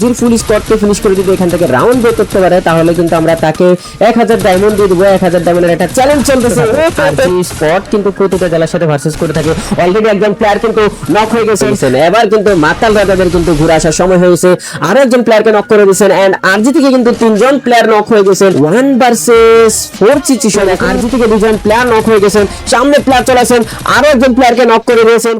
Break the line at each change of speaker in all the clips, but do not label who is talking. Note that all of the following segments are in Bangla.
জির ফুল স্কোয়াডকে ফিনিশ করে যদি এখান থেকে রাউন্ড বের করতে পারে তাহলে কিন্তু আমরা তাকে এক হাজার ডায়মন্ড দিয়ে দেবো। এক হাজার ডায়মন্ডের একটা চ্যালেঞ্জ চলতেছে। আর জি স্পট কিন্তু প্রতিটা জেলার সাথে ভার্সেস করে থাকে। অলরেডি একজন প্লেয়ার কিন্তু নক হয়ে গেছে। এবার কিন্তু মাতাল রাজাদের কিন্তু ঘুরে আসার সময় হয়েছে। আরও একজন প্লেয়ারকে নক করে দিয়েছেন। এন্ড আরজি থেকে কিন্তু তিনজন প্লেয়ার নক হয়ে গেছেন one versus four situation RG থেকে দুজন প্লেয়ার নক হয়ে গেছেন। সামনে প্লেয়ার চলে আসেন। আরও একজন প্লেয়ারকে নক করে দিয়েছেন।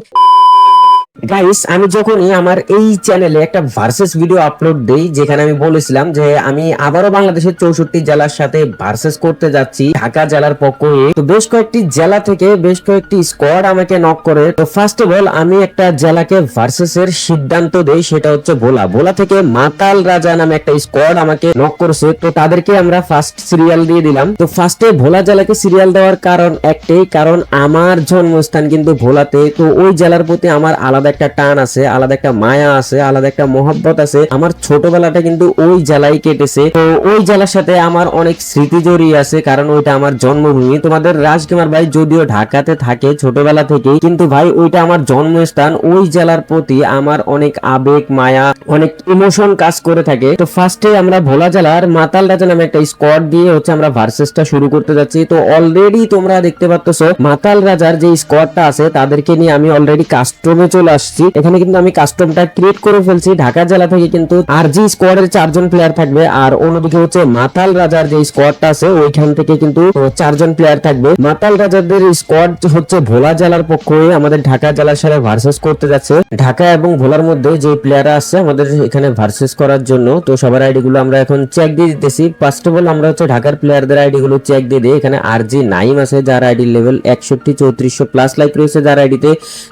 গাইস আমি যখনই আমার এই চ্যানেলে একটা ভার্সেস ভিডিও আপলোড দেই, যেখানে আমি বলেছিলাম যে আমি আবারও বাংলাদেশের চৌষট্টি জেলার সাথে ভার্সেস করতে যাচ্ছি, ঢাকা জেলার পক্ষ হয়ে। তো বেশ কয়েকটি জেলা থেকে বেশ কয়েকটি স্কোয়াড আমাকে নক করে। তো ফার্স্ট অফ অল আমি একটা জেলাকে ভার্সেস এর সিদ্ধান্ত দেই, সেটা হচ্ছে ভোলা। ভোলা থেকে মাতাল রাজা নামে একটা স্কোয়াড আমাকে নক করেছে। তো তাদেরকে আমরা ফার্স্ট সিরিয়াল দিয়ে দিলাম। তো ফার্স্টে ভোলা জেলাকে সিরিয়াল দেওয়ার কারণ একটাই, কারণ আমার জন্মস্থান কিন্তু ভোলাতে। তো ওই জেলার প্রতি আমার আলাদা একটা টান আছে, আলাদা একটা মায়া আছে, আলাদা একটা মহব্বত আছে। আমার ছোটবেলাটা কিন্তু ওই জেলায় কেটেছে। তো ওই জেলার সাথে আমার অনেক স্মৃতি জড়িয়ে আছে, কারণ ওইটা আমার জন্মভূমি। তোমাদের রাজকুমার ভাই যদিও ঢাকাতে থাকে ছোটবেলা থেকেই, কিন্তু ভাই ওইটা আমার জন্মস্থান। ওই জেলার প্রতি আমার অনেক আবেগ, মায়া, অনেক ইমোশন কাজ করে থাকে। তো ফার্স্টে আমরা ভোলা জেলার মাতাল রাজা নামে একটা স্কোয়াড দিয়ে হচ্ছে আমরা ভার্সেসটা শুরু করতে যাচ্ছি। তো অলরেডি তোমরা দেখতে পাচ্ছ মাতাল রাজার যে স্কোয়াডটা আছে, তাদেরকে নিয়ে আমি অলরেডি কাস্টমে চলে আসছি। এখানে কিন্তু আমি কাস্টমটা ক্রিয়েট করে ফেলছি। ঢাকা জেলা থেকে কিন্তু আর জি স্কোয়াডের চারজন প্লেয়ার থাকবে। আর অন্যদিকে হচ্ছে মাতাল রাজার যে স্কোয়াডটা আছে, ওইখান থেকে কিন্তু চারজন প্লেয়ার থাকবে। মাতাল রাজাদের স্কোয়াড হচ্ছে ভোলা জেলার পক্ষ হয়ে আমাদের ঢাকা জেলার সাথে ভার্সেস করতে যাচ্ছে। ঢাকা এবং ভোলার মধ্যে যে প্লেয়াররা আছে, আমাদের এখানে ভার্সেস করার জন্য, তো সবার আইডি গুলো আমরা এখন চেক দিয়ে দিতেছি। ফার্স্ট অফ অল আমরা হচ্ছে ঢাকার প্লেয়ারদের আইডি গুলো চেক দিয়ে দিই। এখানে আর জি নাইম আছে, যার আইডি লেভেল একষট্টি, চৌত্রিশশো প্লাস লাইক রয়েছে যার আইডিতে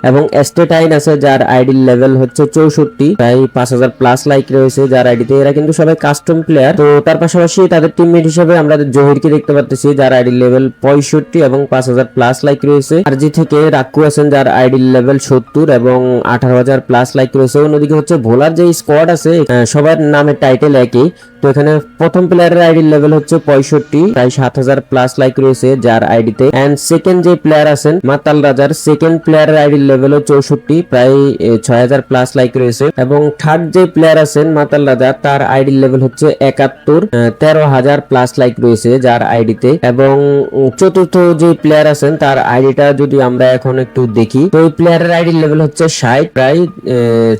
এবং এস্টেটাইন আছে যার আইডি লেভেল হচ্ছে চৌষট্টি। প্রায় পাঁচ হাজার প্লাস লাইক রয়েছে যার আইডিতে। এরা কিন্তু সবাই কাস্টম প্লেয়ার তো তার পাশাপাশি তাদের টিমমেট হিসেবে আমরা জহিরকে দেখতে পাচ্ছি যার আইডি লেভেল পঁয়ষট্টি এবং পাঁচ হাজার প্লাস লাইক রয়েছে। আর জি থেকে রাক্কু আছেন, যার আইডি লেভেল সত্তর এবং আঠারো হাজার প্লাস লাইক রয়েছে। অন্যদিকে হচ্ছে ভোলার যে স্কোয়াড আছে সবার নামের টাইটেল একই। তো এখানে প্রথম প্লেয়ারের আইডি লেভেল হচ্ছে পঁয়ষট্টি, প্রায় সাত হাজার প্লাস লাইক রয়েছে যার আইডিতে এন্ড সেকেন্ড যে প্লেয়ার আছেন, মাতাল রাজার সেকেন্ড প্লেয়ারের আইডি লেভেল চৌষট্টি, প্রায় ছয় হাজার প্লাস লাইক রয়েছে। এবং থার্ড যে প্লেয়ার আছেন, মাতাল রাজা, তার আইডি লেভেল হচ্ছে একাত্তর তেরো হাজার প্লাস লাইক রয়েছে যার আইডিতে এবং চতুর্থ যে প্লেয়ার আছেন, তার আইডিটা যদি আমরা এখন একটু দেখি, তো এই প্লেয়ারের আইডি লেভেল হচ্ছে ষাট, প্রায়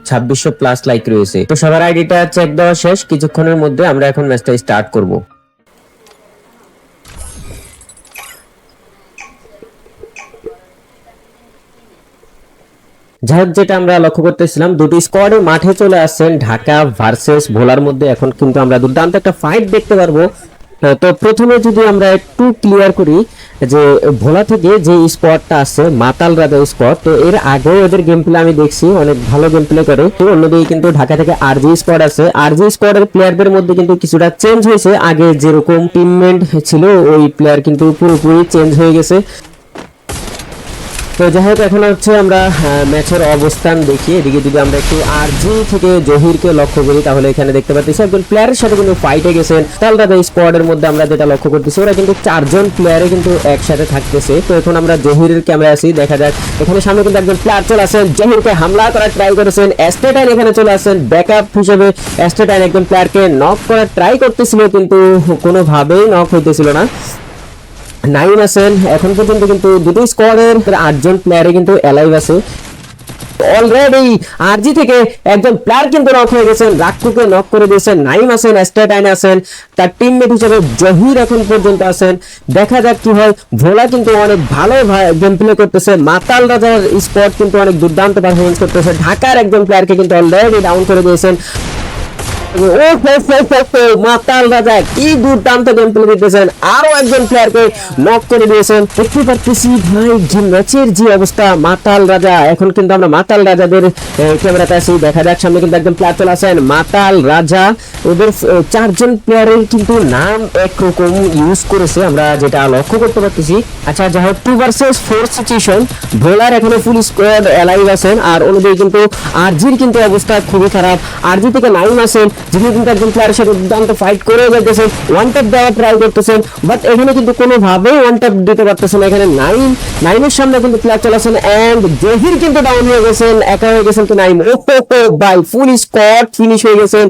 ছাব্বিশশো প্লাস লাইক রয়েছে। তো সবার আইডিটা চেক দেওয়া শেষ, কিছুক্ষণের মধ্যে আমরা এখন ম্যাচটা স্টার্ট করব। যাই যেটা আমরা লক্ষ্য করতেছিলাম, দুটি স্কোয়াডে মাঠে চলে আসছেন ঢাকা ভার্সেস ভোলার মধ্যে। এখন কিন্তু আমরা দুর্দান্ত একটা ফাইট দেখতে পারব। তো প্রথমে যদি আমরা একটু ক্লিয়ার করি যে ভোলা থেকে যে স্পটটা আছে, মাতাল রাজা স্পট তো এর আগেও ওদের গেম প্লে আমি দেখছি, অনেক ভালো গেম প্লে করে। তো অন্যদিকে কিন্তু ঢাকা থেকে আরজি স্পট আছে। আরজি স্পটের প্লেয়ারদের মধ্যে কিন্তু কিছুটা চেঞ্জ হয়েছে। আগে যেরকম টিমমেন্ট ছিল, ওই প্লেয়ার কিন্তু পুরোপুরি চেঞ্জ হয়ে গেছে। তো যাই হোক এখন হচ্ছে আমরা ম্যাচের অবস্থান দেখি। এদিকে যদি আমরা একটু আরজি থেকে জহিরকে লক্ষ্য করি, তাহলে এখানে দেখতে পাচ্ছি একজন প্লেয়ারের সাথে কিন্তু ফাইটে গেছেন। তাহলে এই স্কোয়াডের মধ্যে আমরা যেটা লক্ষ্য করতেছি, ওরা কিন্তু চারজন প্লেয়ারে কিন্তু একসাথে থাকতেছে। তো এখন আমরা জহিরের ক্যামেরা আছি, দেখা যাক। এখানে সামনে কিন্তু একজন প্লেয়ার চলে আসেন, জহিরকে হামলা করার ট্রাই করেছেন। অ্যাস্টেটাইন এখানে চলে আসেন ব্যাকআপ হিসেবে অ্যাস্টেটাইন একজন প্লেয়ারকে নক করার ট্রাই করতেছিল, কিন্তু কোনোভাবেই নক হইতেছিল না। নাইন আছেন এখন পর্যন্ত কিন্তু দুটো স্কোয়াডের আটজন প্লেয়ারে কিন্তু অ্যালাইভ আছে। অলরেডি আরজি থেকে একজন প্লেয়ার কিন্তু নক হয়ে গেছেন। রাক্কুকে নক করে দিয়েছেন। নাইম আছেন স্টেটাইন আছেন তার টিমমেট হিসেবে জহির এখন পর্যন্ত আছেন দেখা যাক কি হয়। ভোলা কিন্তু অনেক ভালো গেম প্লে করতেছে। মাতাল রাজার স্পট কিন্তু অনেক দুর্দান্ত পারফরমেন্স করতেছে। ঢাকার একজন প্লেয়ারকে কিন্তু অলরেডি ডাউন করে দিয়েছেন। মাতাল রাজা, কি দুর্দান্ত গেম প্লে দিতেছেন আরও একজন প্লেয়ারকে নক করে দিয়েছেন। দেখতে পাচ্ছি ভাই যে ম্যাচের যে অবস্থা, মাতাল রাজা। এখন কিন্তু আমরা মাতাল রাজাদের ক্যামেরাতে আছি। দেখা যাক, সামনে কিন্তু একজন প্লেয়ার চলে আসেন, মাতাল রাজা। ওদের চারজন প্লেয়ারের কিন্তু নাম একরকম ইউজ করেছে। আমরা যেটা লক্ষ্য করতে পারতেছি। আচ্ছা যাই হোক টু ভার্সেস ফোর সিচুয়েশন ভোলার এখানে ফুল স্কোয়াড অ্যালাইভ আছেন। আর অন্যদিকে কিন্তু আরজির কিন্তু অবস্থা খুবই খারাপ। আরজি থেকে নাইম আছেন যিনি কিন্তু একজন প্লেয়ারের সাথে দুর্দান্ত ফাইট করে যাইতেছেন ওয়ান ট্যাপ দেওয়ার ট্রাই করতেছেন বাট এখানে কিন্তু কোনোভাবেই ওয়ান ট্যাপ দিতে পারতেছেন না। এখানে নাইন নাইনের সামনে কিন্তু প্লেয়ার চলেছেন এন্ড জহির কিন্তু ডাউন হয়ে গেছেন, একা হয়ে গেছেন তো নাইম ও বাই ফুল স্কট ফিনিশ হয়ে গেছেন।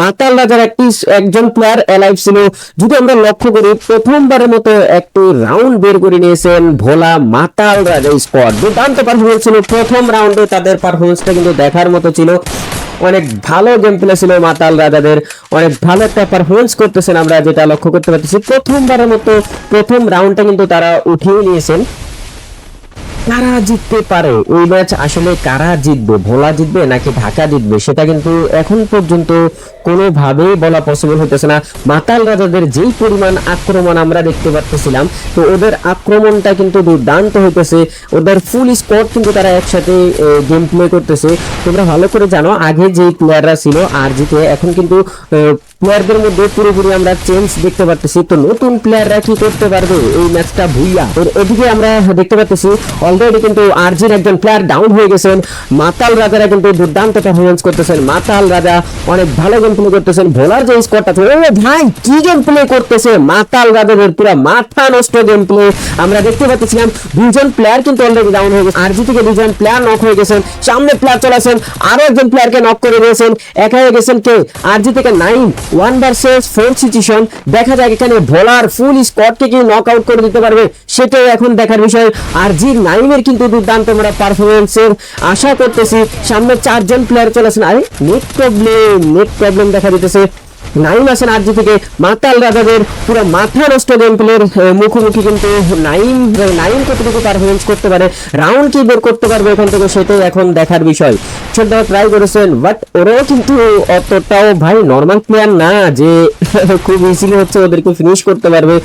মাতাল রাজার একটি, একজন প্লেয়ার এলাইভ ছিল। যদি আমরা লক্ষ্য করি, প্রথমবারের মতো একটি রাউন্ড বের করে নিয়েছেন ভোলা মাতাল রাজা স্কট দুর্দান্ত পারফরমেন্স ছিল। প্রথম রাউন্ডে তাদের পারফরমেন্সটা কিন্তু দেখার মতো ছিল। অনেক ভালো গেম প্লে ছিল মাতাল রাজাদের। অনেক ভালো একটা পারফরমেন্স করতেছেন আমরা, যেটা লক্ষ্য করতে পারতেছি। প্রথমবারের মতো প্রথম রাউন্ডটা কিন্তু তারা উঠিয়ে নিয়েছেন। কারা জিততে পারে? ওই ম্যাচ আসলে কারা জিতবে? ভোলা জিতবে নাকি ঢাকা জিতবে? সেটা কিন্তু এখন পর্যন্ত কোনোভাবেই বলা পসিবল হতেছে না। মাতাল রাজাদের যেই পরিমাণ আক্রমণ আমরা দেখতে পাচ্ছিলাম তো ওদের আক্রমণটা কিন্তু দুর্দান্ত হইতেছে। ওদের ফুল স্কোয়াড কিন্তু তারা একসাথে গেম প্লে করতেছে। তোমরা ভালো করে জানো, আগে যে প্লেয়াররা ছিল আর জিতে এখন কিন্তু প্লেয়ারদের মধ্যে পুরোপুরি আমরা চেঞ্জ দেখতে পাচ্ছি তো নতুন প্লেয়াররা কি করতে পারবে এই ম্যাচটা ভুইয়া? তো এদিকে আমরা দেখতে পাচ্ছি অলরেডি কিন্তু আরজির একজন প্লেয়ার ডাউন হয়ে গেছেন। মাতাল রাজারা কিন্তু দুর্দান্ত পারফরমেন্স করতেছেন। মাতাল রাজা অনেক ভালো গেম প্লে করতেছেন ভোলার যে স্কোয়াডটা ও ভাই, কি গেম প্লে করতেছে? মাতাল রাজাদের পুরো মাথা নষ্ট গেম প্লে আমরা দেখতে পাচ্ছিলাম দুজন প্লেয়ার কিন্তু অলরেডি ডাউন হয়ে গেছে। আরজি থেকে দুজন প্লেয়ার নক হয়ে গেছেন। সামনে প্লেয়ার চলেছেন আরও একজন প্লেয়ারকে নক করে দিয়েছেন। একা হয়ে গেছেন কে? আরজি থেকে nine one versus four situation দেখা যাক এখানে ভোলার ফুল স্কোয়াডকে কি নক আউট করে দিতে পারবে, সেটাই এখন দেখার বিষয়। আর জি নাইমের কিন্তু দুর্দান্ত আমরা পারফরমেন্সের আশা করতেছি। সামনে চারজন প্লেয়ার চলেছেন আরে নেট প্রবলেম নেট প্রবলেম দেখা দিতেছে। নাইম আছেন আরজি থেকে মাতাল রাজাদের পুরো মাথা নষ্ট গেম প্লের মুখোমুখি কিন্তু নাইম নাইম কতটুকু পারফরমেন্স করতে পারে রাউন্ড কি বের করতে পারবে এখান থেকে সেটাই এখন দেখার বিষয়। ছোট ট্রাই করেছেন বাট ওরাও কিন্তু অতটাও ভাই নর্মাল প্লেয়ার না, যে খুব ইজিলি হচ্ছে ওদেরকে ফিনিশ করতে পারবে।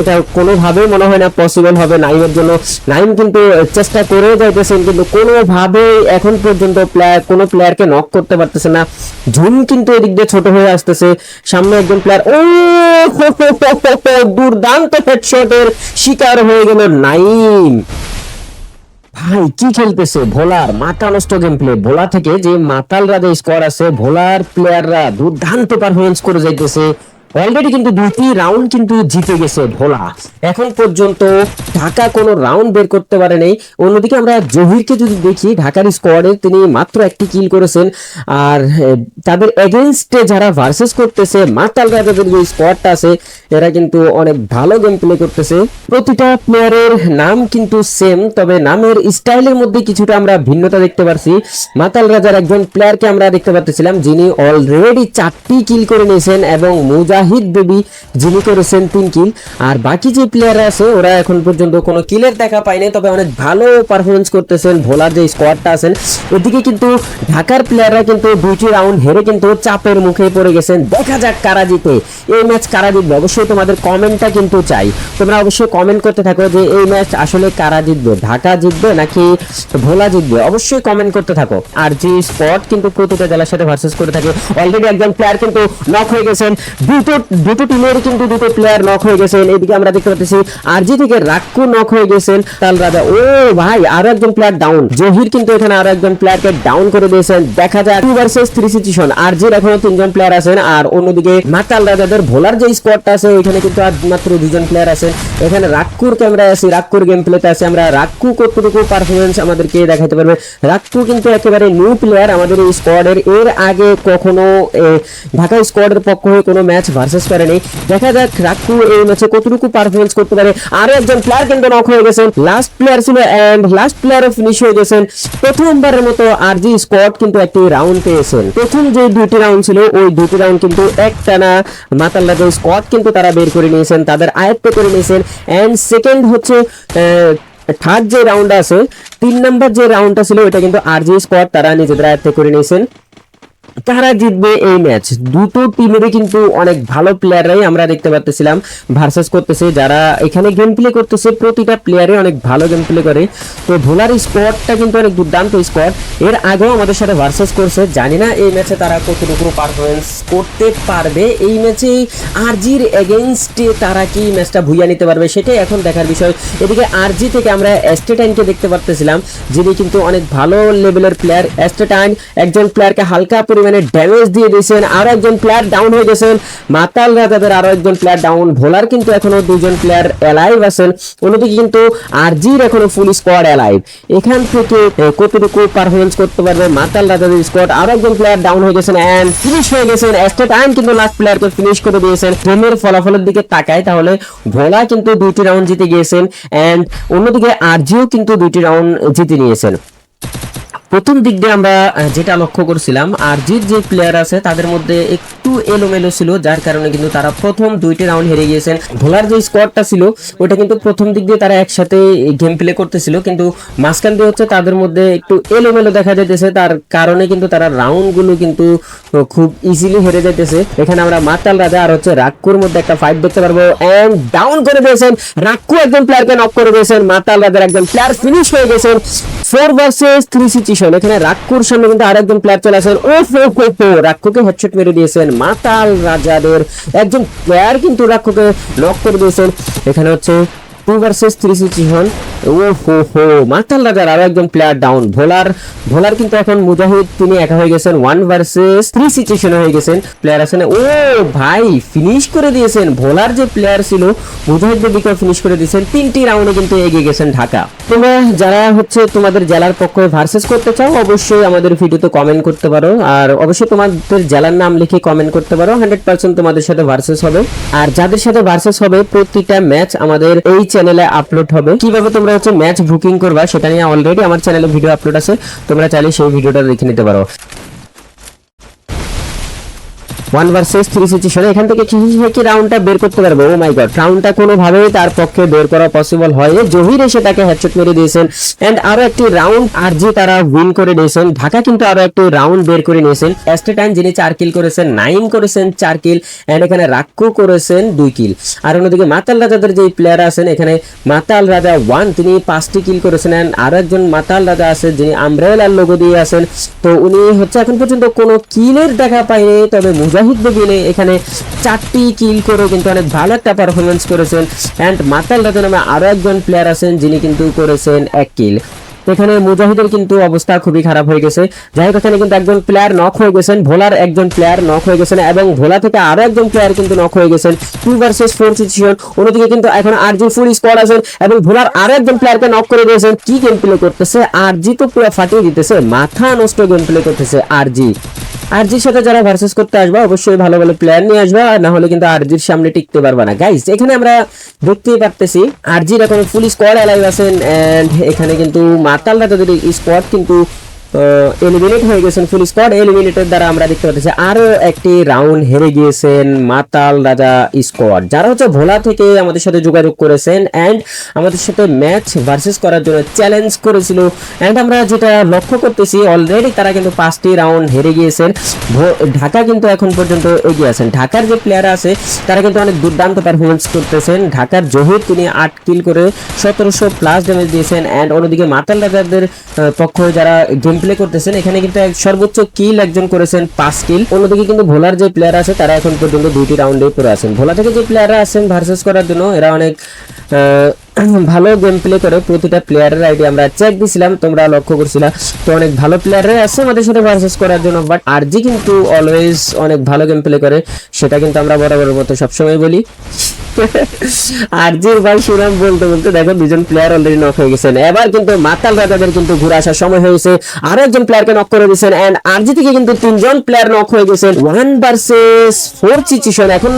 এটা কোনোভাবেই মনে হয় না পসিবল হবে নাইমের জন্য। নাইম কিন্তু চেষ্টা করে যাইতেছেন, কিন্তু কোনোভাবে এখন পর্যন্ত প্লেয়ার কোনো প্লেয়ারকে নক করতে পারতেছে না। ঝুম কিন্তু এদিক দিয়ে ছোট হয়ে আসতেছে। সামনে একজন প্লেয়ার ও দুর্দান্ত হেডশটের শিকার হয়ে গেল নাইম। ভাই, কি খেলতেছে? ভোলার মাথা নষ্ট গেম প্লে ভোলা থেকে যে মাতালরা যে স্কোয়ার আছে ভোলার প্লেয়াররা দুর্দান্ত পারফরমেন্স করে যাইতেছে। অলরেডি কিন্তু দুটি রাউন্ড কিন্তু জিতে গেছে ভোলা। এখন পর্যন্ত ঢাকা কোনো রাউন্ড বের করতে পারে নাই অন্যদিকে আমরা জহিরকে যদি দেখি, ঢাকার স্কোয়াডে তিনি মাত্র একটি কিল করেছেন। আর তাদের এগেনস্টে যারা ভার্সেস করতেছে, মাতাল রাজাদের যে স্কোয়াডটা আছে, এরা কিন্তু অনেক ভালো গেম প্লে করতেছে। প্রতিটা প্লেয়ারের নাম কিন্তু সেম তবে নামের স্টাইলের মধ্যে কিছুটা আমরা ভিন্নতা দেখতে পারছি। মাতাল রাজার একজন প্লেয়ারকে আমরা দেখতে পাচ্ছিলাম যিনি অলরেডি চারটি কিল করে নিয়েছেন এবং মুজাহিদ বেবি, যিনি করেছেন তিন কিল আর বাকি যে প্লেয়ার আছে, ওরা এখন পর্যন্ত কোনো কিলের দেখা পায়নি, তবে অনেক ভালো পারফরমেন্স করতেছেন ভোলার যে স্কোয়াডটা আছেন। ওদিকে কিন্তু ঢাকার প্লেয়াররা কিন্তু দুইটি রাউন্ড হেরে কিন্তু চাপের মুখে পড়ে গেছেন। দেখা যাক কারা জিতে। এই ম্যাচ কারা জিতবে? অবশ্যই তোমাদের কমেন্টটা কিন্তু চাই। তোমরা অবশ্যই কমেন্ট করতে থাকো যে এই ম্যাচ আসলে কারা জিতবে? ঢাকা জিতবে নাকি ভোলা জিতবে? অবশ্যই কমেন্ট করতে থাকো। আর যে স্পট কিন্তু প্রতিটা জেলার সাথে ভার্সেস করে থাকে। অলরেডি একজন প্লেয়ার কিন্তু নক হয়ে গেছেন। দুটো দুটো টিমের কিন্তু দুটো প্লেয়ার নক হয়ে গেছেন। এদিকে আমরা দেখতে পাচ্ছি আরজি থেকে রাক্কু নক হয়ে গেছেন। তাল রাজা, ও ভাই, আরও একজন প্লেয়ার ডাউন জহির কিন্তু এখানে আরও একজন প্লেয়ারকে ডাউন করে দিয়েছেন। দেখা যায় টু ভার্সেস থ্রি সিচুয়েশন আরজির এখনও তিনজন প্লেয়ার আছেন। আর অন্যদিকে মাতাল রাজাদের ভোলার যে স্কোয়াডটা আছে, ওইখানে কিন্তু আর মাত্র দুজন প্লেয়ার আছে এখানে রাক্কুর ক্যামেরায় আছে। রাক্কুর গেম প্লেতে আছে আমরা। রাক্কু কতটুকু পারফরমেন্স আমাদেরকে দেখাতে পারবে? রাক্কু কিন্তু একেবারে নিউ প্লেয়ার আমাদের এই স্কোয়াডের এর আগে কখনো ঢাকা স্কোয়াডের পক্ষ হয়ে কোনো ম্যাচ ভার্সেস করেনি দেখা যাক রাক্কু এই ম্যাচে কতটুকু পারফরমেন্স করতে পারে। আরও একজন প্লেয়ার কিন্তু নক হয়ে গেছেন। লাস্ট প্লেয়ার ছিল এন্ড লাস্ট প্লেয়ারও ফিনিশ হয়ে গেছেন। প্রথমবারের মতো আরজি স্কোয়াড কিন্তু একটি রাউন্ড পেয়েছেন। প্রথম যে দুটি রাউন্ড ছিল, ওই দুটি রাউন্ড কিন্তু একটানা মাতাল রাজা স্কোয়াড কিন্তু তারা বের করে নিয়েছেন, তাদের আয়ত্ত করে নিয়েছেন। এন্ড সেকেন্ড হচ্ছে থার্ড যে রাউন্ড আছে, তিন নাম্বার যে রাউন্ডটা ছিল ওটা কিন্তু আরজি স্কোয়াড তারা নিজেদের আয়ত্ত করে নিয়েছেন। কারা জিতবে এই ম্যাচ দুটো টিমেরই কিন্তু অনেক ভালো প্লেয়াররাই আমরা দেখতে পাচ্ছিলাম ভার্সেস করতেছে, যারা এখানে গেম প্লে করতেছে, প্রতিটা প্লেয়ারে অনেক ভালো গেম প্লে করে। তো ভোলার স্কোয়াডটা কিন্তু অনেক দুর্দান্ত স্কোয়াড এর আগেও আমাদের সাথে ভার্সেস করছে। জানি না এই ম্যাচে তারা কতটুকু পারফরমেন্স করতে পারবে। এই ম্যাচে আরজির এগেনস্টে তারা কি ম্যাচটা ভুইয়া নিতে পারবে সেটাই এখন দেখার বিষয়। এদিকে আরজি থেকে আমরা এস্টেটাইনকে দেখতে পারতেছিলাম, যিনি কিন্তু অনেক ভালো লেভেলের প্লেয়ার এস্টেটাইন একজন প্লেয়ারকে হালকা পরিমাণ পরিমাণে ড্যামেজ দিয়ে দিয়েছেন আরও একজন প্লেয়ার ডাউন হয়ে গেছেন। মাতাল রাজাদের আরও একজন প্লেয়ার ডাউন ভোলার কিন্তু এখনও দুজন প্লেয়ার অ্যালাইভ আছেন। অন্যদিকে কিন্তু আরজির এখনও ফুল স্কোয়াড অ্যালাইভ এখান থেকে কতটুকু পারফরমেন্স করতে পারবে মাতাল রাজাদের স্কোয়াড আরও একজন প্লেয়ার ডাউন হয়ে গেছেন এন্ড ফিনিশ হয়ে গেছেন। এস্টে টাইম কিন্তু লাস্ট প্লেয়ারকে ফিনিশ করে দিয়েছেন। গেমের ফলাফলের দিকে তাকায় তাহলে ভোলা কিন্তু দুইটি রাউন্ড জিতে গিয়েছেন এন্ড অন্যদিকে আরজিও কিন্তু দুইটি রাউন্ড জিতে নিয়েছেন। প্রথম দিক দিয়ে আমরা যেটা লক্ষ্য করছিলাম আর জির যে প্লেয়ার আছে, তাদের মধ্যে একটু এলোমেলো ছিল, যার কারণে কিন্তু তারা প্রথম দুইটি রাউন্ড হেরে গিয়েছেন। ভোলার যে স্কোয়াডটা ছিল ওটা কিন্তু প্রথম দিক দিয়ে তারা একসাথে গেম প্লে করতেছিল, কিন্তু মাঝখান দিয়ে হচ্ছে তাদের মধ্যে একটু এলোমেলো দেখা যাইতেছে, তার কারণে কিন্তু তারা রাউন্ডগুলো কিন্তু খুব ইজিলি হেরে যাইতেছে। এখানে আমরা মাতাল রাজা আর হচ্ছে রাক্কুর মধ্যে একটা ফাইট দেখতে পারব। এন্ড ডাউন করে দিয়েছেন। রাক্কু একজন প্লেয়ারকে নক করে দিয়েছেন। মাতাল রাজার একজন প্লেয়ার ফিনিশ হয়ে গেছেন। ফোর ভার্সেস থ্রি সিচুয়েশন এখানে রাক্ষুর সামনে কিন্তু আরেকজন প্লেয়ার চলে আসেন। ও ফো ফো ফো রাক্ষুকে হেডশট মেরে দিয়েছেন মাতাল রাজাদের। একজন প্লেয়ার কিন্তু রাক্ষুকে নক করে দিয়েছেন। এখানে হচ্ছে টু ভার্সেস থ্রি সিচুয়েশন ও হো হো মাতাল রাজার আরও একজন প্লেয়ার ডাউন ভোলার ভোলার কিন্তু এখন মুজাহিদ, তিনি একা হয়ে গেছেন। ওয়ান ভার্সেস থ্রি সিচুয়েশন হয়ে গেছেন। প্লেয়ার আছেন ও ভাই ফিনিশ করে দিয়েছেন। ভোলার যে প্লেয়ার ছিল মুজাহিদ বেবিকে ফিনিশ করে দিয়েছেন। তিনটি রাউন্ডে কিন্তু এগিয়ে গেছেন ঢাকা। তোমরা যারা হচ্ছে তোমাদের জেলার পক্ষে ভার্সেস করতে চাও, অবশ্যই আমাদের ভিডিওতে কমেন্ট করতে পারো। আর অবশ্যই তোমাদের জেলার নাম লিখে কমেন্ট করতে পারো। হান্ড্রেড পার্সেন্ট তোমাদের সাথে ভার্সেস হবে। আর যাদের সাথে ভার্সেস হবে, প্রতিটা ম্যাচ আমাদের এই চ্যানেলে আপলোড হবে। কীভাবে তোমরা হচ্ছে ম্যাচ বুকিং করবা, সেটা নিয়ে অলরেডি আমার চ্যানেলে ভিডিও আপলোড আছে, তোমরা চাইলে সেই ভিডিওটা দেখে নিতে পারো। ওয়ান ভার্সেস থ্রি সিচুয়েশনে এখান থেকে কি রাউন্ডটা বের করতে পারবে? ও মাই গড রাউন্ডটা কোনোভাবেই তার পক্ষে বের করা পসিবল হয় জহির এসে তাকে হেডশট মেরে দিয়েছেন। এন্ড আরও একটি রাউন্ড আর জি তারা উইন করে নিয়েছেন। ঢাকা কিন্তু আরও একটি রাউন্ড বের করে নিয়েছেন। টাইম যিনি চার কিল করেছেন নাইন করেছেন, চার কিল এন্ড এখানে রাক্কু করেছেন, দুই কিল আর অন্যদিকে মাতাল রাজাদের যে প্লেয়ার আছেন, এখানে মাতাল রাজা ওয়ান তিনি পাঁচটি কিল করেছেন। এন্ড আরও একজন মাতাল রাজা আছে, যিনি আমব্রেলার লোগো দিয়ে আছেন। তো উনি হচ্ছে এখন পর্যন্ত কোনো কিলের দেখা পায়নি, তবে মুজাহিদ বেবিনে এখানে চারটি কিল করে কিন্তু অনেক ভালো একটা পারফরমেন্স করেছেন। অ্যান্ড মাতাল রাজা নামে আরও একজন প্লেয়ার আছেন, যিনি কিন্তু করেছেন এক কিল এখানে মুজাহিদের কিন্তু অবস্থা খুবই খারাপ হয়ে গেছে। যাই হোক, এখানে কিন্তু একজন প্লেয়ার নক হয়ে গেছেন, ভোলার একজন প্লেয়ার নক হয়ে গেছেন, এবং ভোলা থেকে আরও একজন প্লেয়ার কিন্তু নক হয়ে গেছেন। টু ভার্সেস ফোর সিচুয়েশন অন্যদিকে কিন্তু এখন আরজি ফুল স্কোয়াড আছেন, এবং ভোলার আরও একজন প্লেয়ারকে নক করে দিয়েছেন। কি গেম প্লে করতেছে? আরজি তো পুরো ফাটিয়ে দিতেছে, মাথা নষ্ট গেম প্লে করতেছে আরজি। আরজির সাথে যারা ভার্সেস করতে আসবে, অবশ্যই ভালো ভালো প্লেয়ার নিয়ে আসবে, আর না হলে কিন্তু আরজির সামনে টিকতে পারবে না। গাইস এখানে আমরা দেখতেই পারতেছি, আরজির এখন ফুল স্কোয়াড অ্যালাইভ আছেন এন্ড এখানে কিন্তু মাতালরা তাদের স্কোয়াড কিন্তু এলিমিনেট হয়ে গেছেন ফুল এলিমিনেটের দ্বারা আমরা দেখতে পাচ্ছি আরও একটি রাউন্ড হেরে গিয়েছেন মাতাল রাজা স্কোয়াড যারা হচ্ছে ভোলা থেকে আমাদের সাথে যোগাযোগ করেছেন এন্ড আমাদের সাথে ম্যাচ ভার্সেস করার জন্য চ্যালেঞ্জ করেছিল। এন্ড আমরা যেটা লক্ষ্য করতেছি অলরেডি তারা কিন্তু পাঁচটি রাউন্ড হেরে গিয়েছেন। ঢাকা কিন্তু এখন পর্যন্ত এগিয়ে আছেন। ঢাকার যে প্লেয়ার আছে, তারা কিন্তু অনেক দুর্দান্ত পারফরমেন্স করতেছেন। ঢাকার জহির তিনি আট কিল করে সতেরোশো প্লাস ড্যামেজ দিয়েছেন। এন্ড অন্যদিকে মাতাল রাজাদের পক্ষ যারা গেম প্লে করতেছেন, এখানে কিন্তু সর্বোচ্চ কিল একজন করেছেন, পাঁচ কিল অন্যদিকে কিন্তু ভোলার যে প্লেয়ার আছে, তারা এখন পর্যন্ত দুইটি রাউন্ডে পড়ে আছেন। ভোলা থেকে যে প্লেয়াররা আছেন ভার্সেস করার জন্য, এরা অনেক ভালো গেম প্লে করে প্রতিটা প্লেয়ারের আইডি আমরা চেক দিছিলাম, তোমরা লক্ষ্য করছিলা। তো অনেক ভালো প্লেয়াররা আছে আমাদের সাথে ভার্সেস করার জন্য বাট আরজি কিন্তু অলওয়েজ অনেক ভালো গেম প্লে করে, সেটা কিন্তু আমরা বরাবরের মতো সবসময় বলি। আরজির ভাই সুনাম বলতে বলতে দেখো, দুজন প্লেয়ার অলরেডি নক হয়ে গেছেন। এবার কিন্তু মাতাল রাজাদের কিন্তু ঘুরে আসার সময় হয়েছে। আরও একজন প্লেয়ারকে নক করে দিয়েছেন এন্ড আরজি থেকে কিন্তু তিনজন প্লেয়ার নক হয়ে গেছেন। ওয়ান ভার্সেস ফোর সিচুয়েশন এখন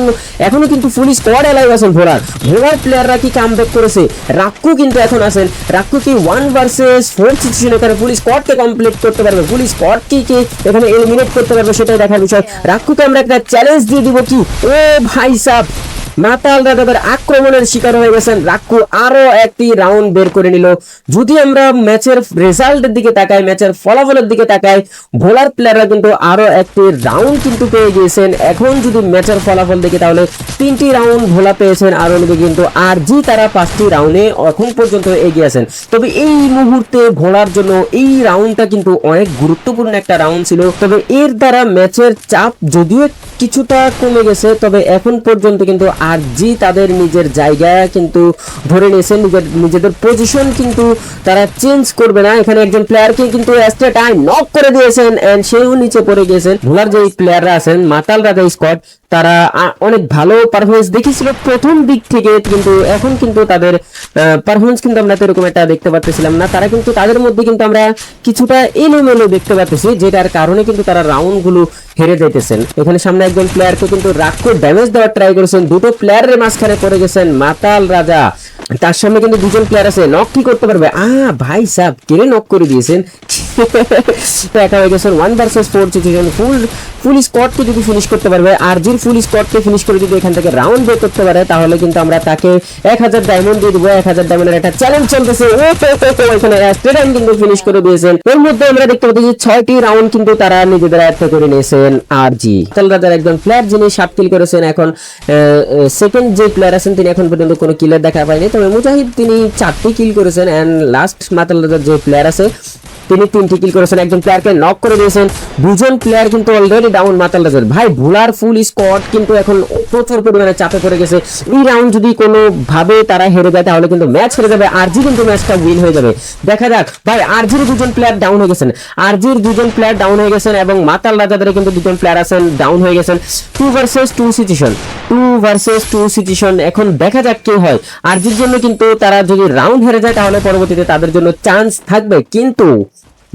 এখনও কিন্তু ফুল স্কোয়াড এলাইভ আছেন ভোলার। ভোলার প্লেয়াররা কি কাম করেছে? রাক্কু কিন্তু এখন আসেন রাক্কু কি ওয়ান ভার্সেস ফোর সিচুয়েশন এখানে ফুল স্পটকে কমপ্লিট করতে পারবে। পুলিশ কি এখানে এলিমিনেট করতে পারবে সেটাই দেখার বিষয়। রাক্কুকে আমরা একটা চ্যালেঞ্জ দিয়ে দিব কি? ও ভাই সাহ মাতাল রাজাদের আক্রমণের শিকার হয়ে গেছেন রাক্কু। আরও একটি রাউন্ড বের করে নিল। যদি আমরা ম্যাচের রেজাল্টের দিকে তাকাই, ম্যাচের ফলাফলের দিকে তাকাই ভোলার প্লেয়াররা কিন্তু আরও একটি রাউন্ড কিন্তু পেয়ে গিয়েছেন। এখন যদি ম্যাচের ফলাফল দেখি, তাহলে তিনটি রাউন্ড ভোলা পেয়েছেন আর অন্যদিকে কিন্তু। আর জি তারা পাঁচটি রাউন্ডে এখন পর্যন্ত এগিয়ে আছেন। তবে এই মুহূর্তে ভোলার জন্য এই রাউন্ডটা কিন্তু অনেক গুরুত্বপূর্ণ একটা রাউন্ড ছিল। তবে এর দ্বারা ম্যাচের চাপ যদিও কিছুটা কমে গেছে, তবে এখন পর্যন্ত কিন্তু আর জি তাদের নিজের জায়গা, কিন্তু ধরে নিয়েছে নিজের, নিজেদের পজিশন কিন্তু তারা চেঞ্জ করবে না। এখানে একজন প্লেয়ারকে কিন্তু এস্টে টাইম নক করে দিয়েছেন এন্ড সেও নিচে পড়ে গিয়েছেন। ভোলার যে প্লেয়াররা আছেন মাতাল রাজা স্কোয়াড তারা অনেক ভালো পারফরমেন্স দেখিয়েছিল প্রথম দিক থেকে, কিন্তু এখন কিন্তু তাদের পারফরমেন্স কিন্তু আমরা এরকম একটা দেখতে পাচ্ছিলাম না। তারা কিন্তু তাদের মধ্যে কিন্তু আমরা কিছুটা এলোমেলো দেখতে পাচ্ছি যেটার কারণে কিন্তু তারা রাউন্ডগুলো হেরে যেতেছেন এখানে সামনে একজন প্লেয়ারকে কিন্তু রাক্ষো ড্যামেজ দেওয়ার ট্রাই করেছেন। দুটো প্লেয়ারের মাঝখানে পড়ে গেছেন মাতাল রাজা। তার সামনে কিন্তু দুজন প্লেয়ার আছে নক কি করতে পারবে? আ ভাই সাহ কেড়ে নক করে দিয়েছেন? তো হয়ে গেছেন। One versus four full full স্কোয়াডকে যদি ফিনিশ করতে পারবে আর জির ফুল স্কোয়াডকে ফিনিশ করে যদি এখান থেকে রাউন্ড বের করতে পারে, তাহলে কিন্তু আমরা তাকে এক হাজার ডায়মন্ড দিয়ে দেবো। এক হাজার ডায়মন্ডের একটা চ্যালেঞ্জ চলতেছে। স্টেডিয়াম কিন্তু ফিনিশ করে দিয়েছেন। এর মধ্যে আমরা দেখতে পাচ্ছি ছয়টি রাউন্ড কিন্তু তারা নিজেদের আয়ত্ত করে নিয়েছেন আর জি একজন প্লেয়ার যিনি সাত কিল করেছেন এখন সেকেন্ড যে প্লেয়ার আছেন, তিনি এখন পর্যন্ত কোনো কিলের দেখা পায়নি। তবে মুজাহিদ তিনি চারটি কিল করেছেন। এন্ড লাস্ট মাতাল রাজার যে প্লেয়ার আছে তিনি তিনটি কিল করেছেন, একজন প্লেয়ারকে নক করে দিয়েছেন। দুজন প্লেয়ার কিন্তু অলরেডি ডাউন মাতাল রাজার। ভাই, ভোলার ফুল স্কোয়াড কিন্তু এখন প্রচুর পরিমাণে চাপে পড়ে গেছে। এই রাউন্ড যদি কোনো ভাবে তারা হেরে যায়, তাহলে কিন্তু ম্যাচ হেরে যাবে। আরজি কিন্তু ম্যাচটা উইন হয়ে যাবে। দেখা যাক। ভাই আরজির দুজন প্লেয়ার ডাউন হয়ে গেছেন। আরজির দুজন প্লেয়ার ডাউন হয়ে গেছেন এবং মাতাল রাজাদের কিন্তু দুজন প্লেয়ার আছেন ডাউন হয়ে গেছেন। Two versus two situation two versus two situation এখন দেখা যাক কে হয়। আরজির জন্য কিন্তু তারা যদি রাউন্ড হেরে যায়, তাহলে পরবর্তীতে তাদের জন্য চান্স থাকবে। কিন্তু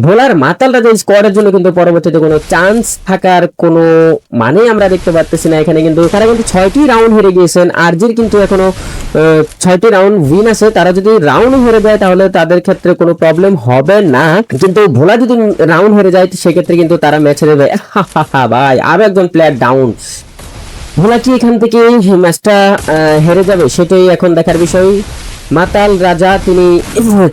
ভোলার মাতাল রাজা স্কোয়াডের জন্য কিন্তু পরবর্তীতে কোনো চান্স থাকার কোনো মানে আমরা দেখতে পাচ্ছি না। এখানে কিন্তু তারা কিন্তু ছয়টি রাউন্ড হেরে গিয়েছেন। আরজির কিন্তু এখনও ছয়টি রাউন্ড উইন আছে। তারা যদি রাউন্ড হেরে যায় তাহলে তাদের ক্ষেত্রে কোনো প্রবলেম হবে না। কিন্তু ভোলা যদি রাউন্ড হেরে যায়, সেক্ষেত্রে কিন্তু তারা ম্যাচ হেরে যায় ভাই, আরও একজন প্লেয়ার ডাউন ভোলা কি এখান থেকে ম্যাচটা হেরে যাবে, সেটাই এখন দেখার বিষয়। মাতাল রাজা, তিনি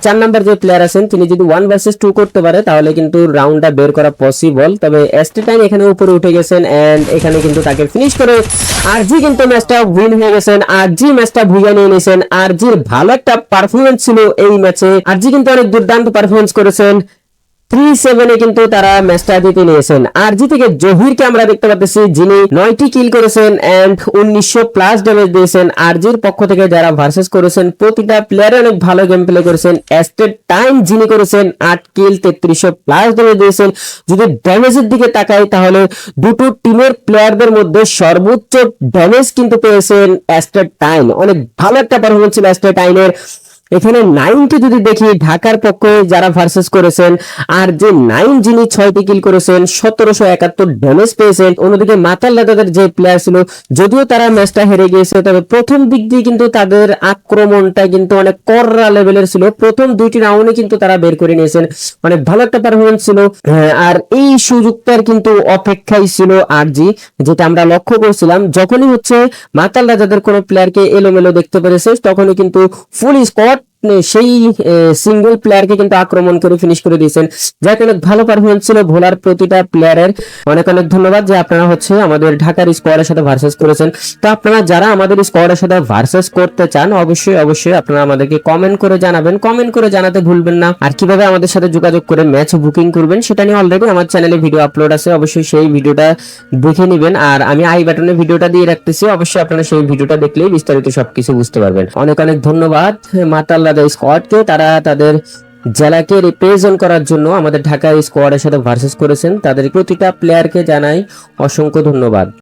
চার নাম্বার যে প্লেয়ার আছেন, তিনি যদি ওয়ান ভার্সেস টু করতে পারে, তাহলে কিন্তু রাউন্ডটা বের করা পসিবল তবে এসটি টাইম এখানে উপরে উঠে গেছেন অ্যান্ড এখানে কিন্তু তাকে ফিনিশ করে আর জি কিন্তু ম্যাচটা উইন হয়ে গেছেন। আর জি ম্যাচটা ভুইয়া নিয়ে নিয়েছেন। আর জির ভালো একটা পারফরমেন্স ছিল এই ম্যাচে আর জি কিন্তু অনেক দুর্দান্ত পারফরমেন্স করেছেন। থ্রি সেভেনে কিন্তু তারা ম্যাচটা জিতে নিয়েছেন। আর জি থেকে জহিরকে আমরা দেখতে পাচ্ছি, যিনি নয়টি কিল করেছেন এন্ড উনিশশো প্লাস ড্যামেজ দিয়েছেন। আরজির পক্ষ থেকে যারা ভার্সেস করেছেন, প্রতিটা প্লেয়ার অনেক ভালো গেম প্লে করেছেন। এস্টেড টাইম যিনি করেছেন, আট কিল তেত্রিশশো প্লাস ড্যামেজ দিয়েছেন। যদি ড্যামেজের দিকে তাকাই, তাহলে দুটো টিমের প্লেয়ারদের মধ্যে সর্বোচ্চ ড্যামেজ কিন্তু পেয়েছেন এস্টেড টাইম অনেক ভালো একটা পারফরমেন্স ছিল এস্টেড টাইমের এখানে নাইনটি যদি দেখি ঢাকার পক্ষে যারা ভার্সেস করেছেন আর যে নাইন যিনি ছয়টি কিল করেছেন সতেরোশো একাত্তর ড্যামেজ পেয়েছেন। অন্যদিকে মাতাল লাদাদের যে প্লেয়ার ছিল যদিও তারা ম্যাচটা হেরে গিয়েছে তবে প্রথম দিক দিয়ে কিন্তু তাদের আক্রমণটা কিন্তু অনেক কররা লেভেলের ছিল। প্রথম দুইটি রাউন্ডে কিন্তু তারা বের করে নিয়েছেন। অনেক ভালো একটা পারফরমেন্স ছিল। হ্যাঁ, আর এই সুযোগটার কিন্তু অপেক্ষাই ছিল আর জি যেটা আমরা লক্ষ্য করছিলাম। যখনই হচ্ছে মাতাল রাজাদের কোনো প্লেয়ারকে এলোমেলো দেখতে পেরেছে তখনই কিন্তু ফুল স্কোয়াড সেই সিঙ্গেল প্লেয়ারকে কিন্তু আক্রমণ করে ফিনিশ করে দিয়েছেন। যাকে, অনেক ভালো পারফরমেন্স ছিল ভোলার প্রতিটা প্লেয়ারের অনেক অনেক ধন্যবাদ যে আপনারা হচ্ছে আমাদের ঢাকার স্কোয়াডের সাথে ভার্সেস করেছেন। তো আপনারা যারা আমাদের স্কোয়াডের সাথে ভার্সেস করতে চান, অবশ্যই অবশ্যই আপনারা আমাদেরকে কমেন্ট করে জানাবেন। কমেন্ট করে জানাতে ভুলবেন না। আর কীভাবে আমাদের সাথে যোগাযোগ করে ম্যাচ বুকিং করবেন, সেটা নিয়ে অলরেডি আমার চ্যানেলে ভিডিও আপলোড আছে। অবশ্যই সেই ভিডিওটা দেখে নেবেন। আর আমি আই বাটনে ভিডিওটা দিয়ে রাখতেছি। অবশ্যই আপনারা সেই ভিডিওটা দেখলেই বিস্তারিত সবকিছু বুঝতে পারবেন। অনেক অনেক ধন্যবাদ। মাতাল রাজা স্কোয়াডকে তারা তাদের জেলাকে রিপ্রেজেন্ট করার জন্য আমাদের ঢাকা স্কোয়াডের সাথে ভার্সেস করেছেন। তাদের প্রতিটা প্লেয়ারকে জানাই অসংখ্য ধন্যবাদ।